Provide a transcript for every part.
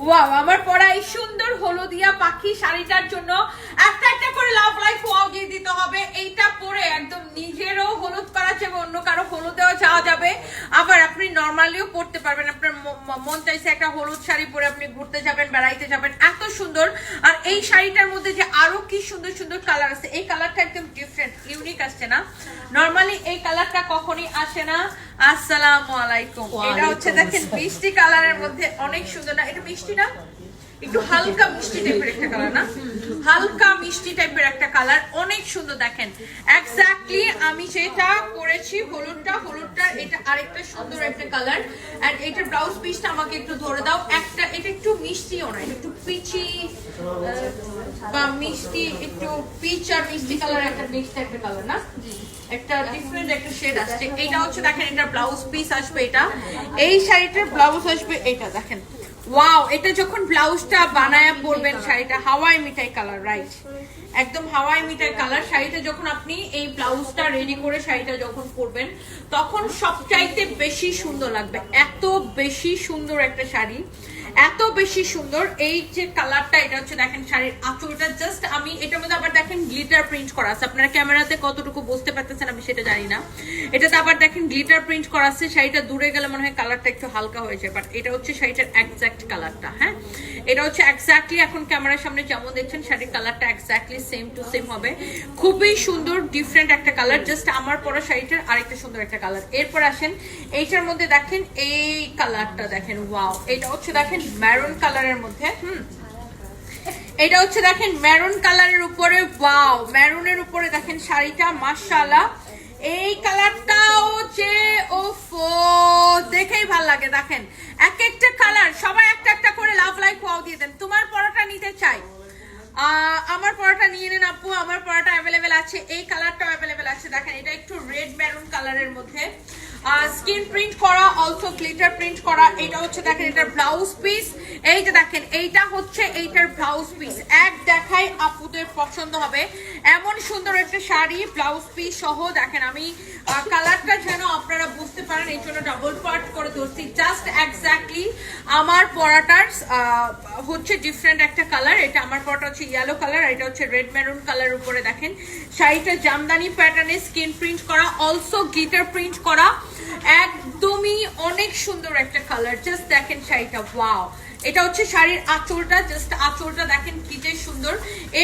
Wow আমার পরা এই সুন্দর হলদিয়া পাখি শাড়িটার জন্য করে লাভ লাইফ ওয়াও দিয়ে দিতে হবে। এইটা পরে একদম নিজেরও হলুদ করা যাবে অন্য কারও হলুদেও যাওয়া যাবে। আবার আপনি নর্মালিও পড়তে পারবেন। আপনার মন চাইছে একটা হলুদ শাড়ি পরে আপনি ঘুরতে যাবেন বেড়াইতে যাবেন। এত সুন্দর। আর এই শাড়িটার মধ্যে যে আরও কি সুন্দর সুন্দর কালার আছে এই কালারটা একদম ডিফারেন্ট ইউনিক আসছে না? নর্মালি এই কালারটা কখনই আসে না। আসসালামু আলাইকুম। এটা হচ্ছে দেখেন মিষ্টি কালারের মধ্যে অনেক সুন্দর না? এটা মিষ্টি না? একটু হালকা মিষ্টি টাইপের একটা কালার না? হালকা মিষ্টি টাইপের একটা কালার অনেক সুন্দর দেখেন। এক্স্যাক্টলি আমি যেটা করেছি, হলুদটা হলুদটা এটা আরেকটা সুন্দর একটা কালার এন্ড এটার ব্লাউজ পিসটা আমাকে একটু ধরে দাও। একটা, এটা একটু মিষ্টিও না এটা একটু পিচি বা মিষ্টি, একটু পিচ আর মিষ্টি কালার একটা মিক্সড একটা কালার না? একটা ডিফারেন্ট একটা শেড আসছে। এটা হচ্ছে, দেখেন, এটা ব্লাউজ পিস আসবে এটা। এই শাড়িটার ব্লাউজ আসবে এটা, দেখেন। ওয়াও এটা যখন ব্লাউজটা বানায় পরবেন শাড়িটা, হাওয়াই মিঠাই কালার রাইট একদম হাওয়াই মিঠাই কালার শাড়িটা যখন আপনি এই ব্লাউজটা রেডি করে শাড়িটা যখন পরবেন, তখন সবচাইতে বেশি সুন্দর লাগবে। এত বেশি সুন্দর একটা শাড়ি, এত বেশি সুন্দর। এই যে কালারটা এটা হচ্ছে দেখেন শাড়ির আঁচলটা জাস্ট আমি এটার মধ্যে দেখেন গ্লিটার প্রিন্ট করা আছে। আপনারা ক্যামেরাতে কতটুকু বুঝতে পারতেছেন আমি সেটা জানি না। এটাতে আবার দেখেন গ্লিটার প্রিন্ট করা আছে, শাড়িটা দূরে গেলে মনে হয় কালারটা একটু হালকা হয়ে যায় বাট এটা হচ্ছে শাড়িটার এক্স্যাক্ট কালারটা হ্যাঁ? এটা হচ্ছে এক্স্যাক্টলি এখন ক্যামেরার সামনে যেমন দেখছেন, শাড়ির কালারটা এক্স্যাক্টলি সেম টু সেম হবে। খুবই সুন্দর ডিফারেন্ট একটা কালার জাস্ট আমার পরা শাড়িটার আরেকটা সুন্দর একটা কালার এরপর আসেন, এইটার মধ্যে দেখেন এই কালারটা দেখেন ওয়াও এটা হচ্ছে দেখেন ম্যারুন কালারের মধ্যে, হুম? এটা হচ্ছে দেখেন মেরুন কালারের উপরে ওয়াও মেরুনের উপরে দেখেন শাড়িটা, মাশাআল্লাহ। এই কালারটাও যে, ওফো, দেখেই ভালো লাগে, দেখেন। এক একটা কালার সবাই একটা একটা করে লাভ লাইক ওয়াও দিয়ে দেন তোমার পরাটা নিতে চাই আহ, আমার পরাটা নিয়ে নেন আপু আমার পরাটা অ্যাভেলেবেল আছে এই কালারটাও অ্যাভেলেবেল আছে দেখেন এটা একটু রেড মেরুন কালারের মধ্যে স্কিন প্রিন্ট করা অলসো গ্লিটার প্রিন্ট করা, এটা হচ্ছে দেখেন এটার ব্লাউজ পিস এই যে দেখেন, এইটা হচ্ছে এইটার ব্লাউজ পিস এক দেখাই আপুদের পছন্দ হবে। এমন সুন্দর একটা শাড়ি ব্লাউজ পিস সহ, দেখেন আমি কালারটা যেন আপনারা বুঝতে পারেন এই জন্য ডাবল পার্ট করে ধরছি। জাস্ট এক্স্যাক্টলি আমার পরাটার হচ্ছে ডিফারেন্ট একটা কালার এটা আমার পরাটা হচ্ছে ইয়েলো কালার এটা হচ্ছে রেড মেরুন কালার উপরে দেখেন। শাড়িটা জামদানি প্যাটার্নে স্কিন প্রিন্ট করা অলসো গ্লিটার প্রিন্ট করা। একদমই অনেক সুন্দর একটা কালার জাস্ট দেখেন শাড়িটা ওয়াও এটা হচ্ছে শাড়ির আঁচলটা জাস্ট আঁচলটা দেখেন কি যে সুন্দর।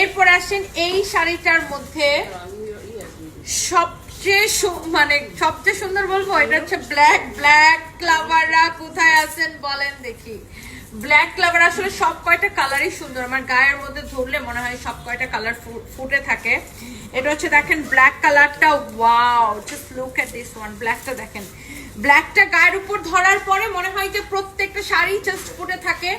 এরপর আসেন এই শাড়িটার মধ্যে সবচেয়ে মানে সবচেয়ে সুন্দর বলব, এটা হচ্ছে ব্ল্যাক ব্ল্যাক ক্লাভাররা কোথায় আছেন বলেন দেখি। ব্ল্যাক ক্লাভার আসলে সব কয়টা কালারই সুন্দর। আমার গায়ের মধ্যে ধরলে মনে হয় সব কয়টা কালার ফুটে থাকে। এটা হচ্ছে দেখেন ব্ল্যাক কালারটা wow just look at this one ব্ল্যাকটা দেখেন। ব্ল্যাকটা গায়ের উপর ধরার পরে মনে হয় যে প্রত্যেকটা শাড়ি জাস্ট ফুটে থাকে।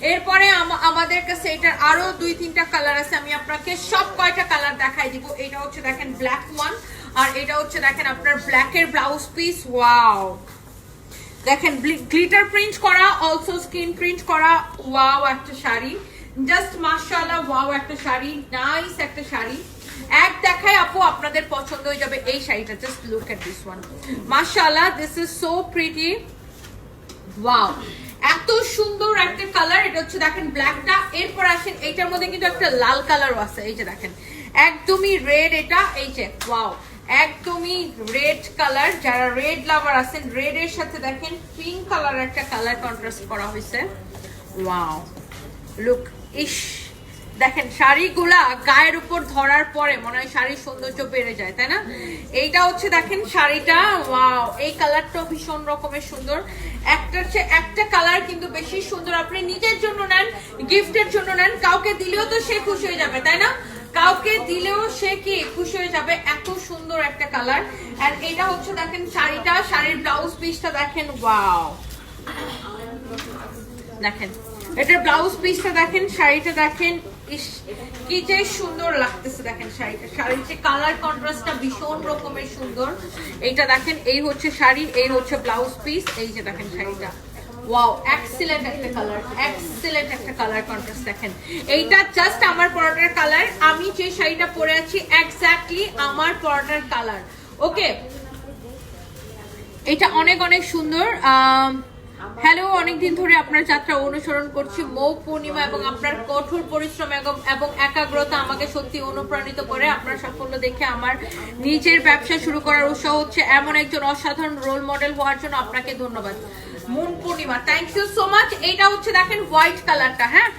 এরপরে আম- আমাদের কাছে এটার আরও দুই, তিনটা কালার আছে। আমি আপনাকে সব কয়টা কালার দেখাই দিব। এটা হচ্ছে দেখেন ব্ল্যাক ওয়ান আর এটা হচ্ছে দেখেন আপনার ব্ল্যাকের ব্লাউজ পিস ওয়াও দেখেন গ্লিটার প্রিন্ট করা অলসো স্কিন প্রিন্ট করা ওয়াও একটা শাড়ি। জাস্ট মাশাআল্লাহ ওয়াও একটা শাড়ি নাইস একটা শাড়ি। এক দেখায় আপু, আপনাদের পছন্দ হয়ে যাবে এই শাড়িটা just look at this one মাশাআল্লাহ this is so pretty wow এত সুন্দর একটা কালার এটা হচ্ছে, দেখেন ব্ল্যাকটা এরপর আসেন, এইটার মধ্যে কিন্তু একটা লাল কালারও আছে, এই যে দেখেন। একদমই রেড এটা, এই যে ওয়াও একদমই রেড কালার যারা রেড লাভার আছেন রেড এর সাথে দেখেন পিঙ্ক কালার একটা কালার কন্ট্রাস্ট করা হয়েছে। ওয়াও লুক ইস! দেখেন, শাড়িগুলা গায়ের উপর ধরার পরে মনে হয় শাড়ির সৌন্দর্য বেড়ে যায়, তাই না? এইটা হচ্ছে দেখেন শাড়িটা। ওয়াও এই কালারটাও ভীষণ রকমের সুন্দর। একটা হচ্ছে, একটা কালার কিন্তু বেশি সুন্দর। আপনি নিজের জন্য নেন গিফটের জন্য নেন, কাউকে দিলেও তো সে খুশি হয়ে যাবে, তাই না? কাউকে দিলেও সে কি খুশি হয়ে যাবে? এত সুন্দর একটা কালার আর এটা হচ্ছে দেখেন শাড়িটা, শাড়ির ব্লাউজ পিসটা দেখেন ওয়াও দেখেন, এটার ব্লাউজ পিসটা দেখেন, শাড়িটা দেখেন কি যে সুন্দর লাগতেছে দেখেন শাড়িটা। শাড়ির যে কালার কন্ট্রাস্টটা ভীষণ রকমের সুন্দর। এইটা দেখেন, এই হচ্ছে শাড়ি, এই হচ্ছে ব্লাউজ পিস এই যে দেখেন শাড়িটা। ওয়াও এক্সিলেন্ট একটা কালার এক্সিলেন্ট একটা কালার কন্ট্রাস্ট দেখেন। এইটা জাস্ট আমার পরোটার কালার আমি যে শাড়িটা পরে আছি এক্স্যাক্টলি আমার পরোটার কালার ওকে এটা অনেক অনেক সুন্দর হ্যালো অনেকদিন ধরে আপনার যাত্রা অনুসরণ করছি। মৌ পূর্ণিমা এবং আপনার কঠোর পরিশ্রম এবং একাগ্রতা আমাকে সত্যি অনুপ্রাণিত করে। আপনার সাফল্য দেখে আমার নিজের ব্যবসা শুরু করার উৎসাহ হচ্ছে। এমন একজন অসাধারণ রোল মডেল হওয়ার জন্য আপনাকে ধন্যবাদ। Moon Purnima. Thank you so much এটা হচ্ছে দেখেন হোয়াইট কালারটা হ্যাঁ?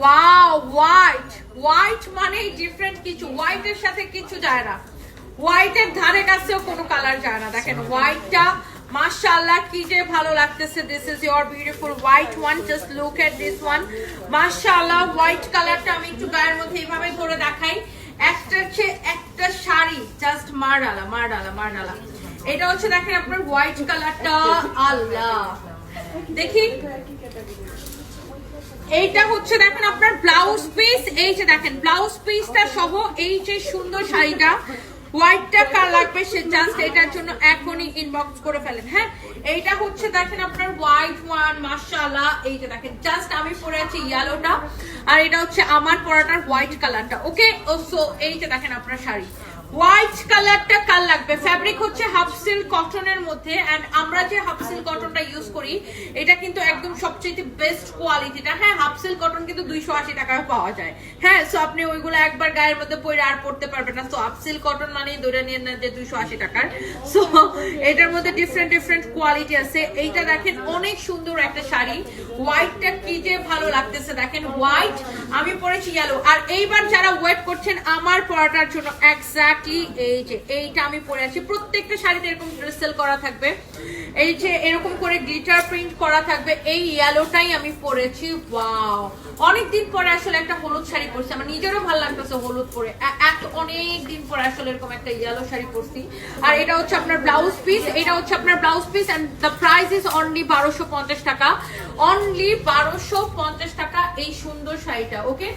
ওয়াও হোয়াইট হোয়াইট মানে ডিফারেন্ট কিছু। হোয়াইটের সাথে কিছু যায় না। হোয়াইটের ধারে কাছেও কোনো কালার যায় না। দেখেন হোয়াইটটা মাশাআল্লাহ কি যে ভালো লাগতেছে। This is your beautiful white one just look at this one মাশাআল্লাহ হোয়াইট কালারটা আমি একটু গায়ের মধ্যে এইভাবে ধরে দেখাই। একটা হচ্ছে একটা শাড়ি। জাস্ট মারডালা মারডালা মারডালা এটা হচ্ছে দেখেন আপনার হোয়াইট কালারটা আল্লাহ। দেখি। এইটা হচ্ছে দেখেন আপনার ব্লাউজ পিস এই যে দেখেন ব্লাউজ পিসটা সহ এই যে সুন্দর শাড়িটা। হোয়াইটটা কার লাগবে সে জাস্ট এটার জন্য এখনই ইনবক্স করে ফেলেন হ্যাঁ? এইটা হচ্ছে দেখেন আপনার হোয়াইট ওয়ান মাশাআল্লাহ। এই যে দেখেন জাস্ট আমি পরে আছি ইয়েলোটা আর এটা হচ্ছে আমার পরাটার হোয়াইট কালারটা ওকে ও সো এই যে দেখেন আপনার শাড়ি। হোয়াইট কালারটা কাল লাগবে? ফ্যাব্রিক হচ্ছে হাফ সিল্ক কটনের মধ্যে এন্ড আমরা যে হাফ সিল্ক কটনটা ইউজ করি, এটা কিন্তু একদম সবচেয়ে বেস্ট কোয়ালিটিটা হ্যাঁ হাফ সিল্ক কটন কিন্তু দুইশো আশি টাকায় পাওয়া যায়। হ্যাঁ সো আপনি ওইগুলো একবার গায়ের মধ্যে পরে আর পড়তে পারবেন না। সো হাফ সিল্ক কটন মানে ধরে নিয়ে নেন যে দুইশো আশি টাকার। সো এটার মধ্যে ডিফারেন্ট ডিফারেন্ট কোয়ালিটি আছে। এইটা দেখেন, অনেক সুন্দর একটা শাড়ি। হোয়াইটটা কি যে ভালো লাগতেছে, দেখেন হোয়াইট আমি পরেছি ইয়েলো আর এইবার যারা ওয়েট করছেন আমার পরাটার জন্য এক্সাক্টলি এই যে, এইটা আমি পরে আছি। প্রত্যেকটা শাড়িতে এরকম ড্রেসেল করা থাকবে। এই যে, এরকম করে গ্লিটার প্রিন্ট করা থাকবে। এই ইয়েলোটাই আমি পরেছি। ওয়াও অনেকদিন পরে আসলে একটা হলুদ শাড়ি পরছি। আমার নিজেরও ভালো লাগতেছে হলুদ পরে। এত অনেক দিন পরে আসলে এরকম একটা ইয়েলো শাড়ি পরছি। আর এটা হচ্ছে আপনার ব্লাউজ পিস এটা হচ্ছে আপনার blouse piece and the price is only বারোশো পঞ্চাশ টাকা। অনলি বারোশো পঞ্চাশ টাকা এই সুন্দর শাড়িটা ওকে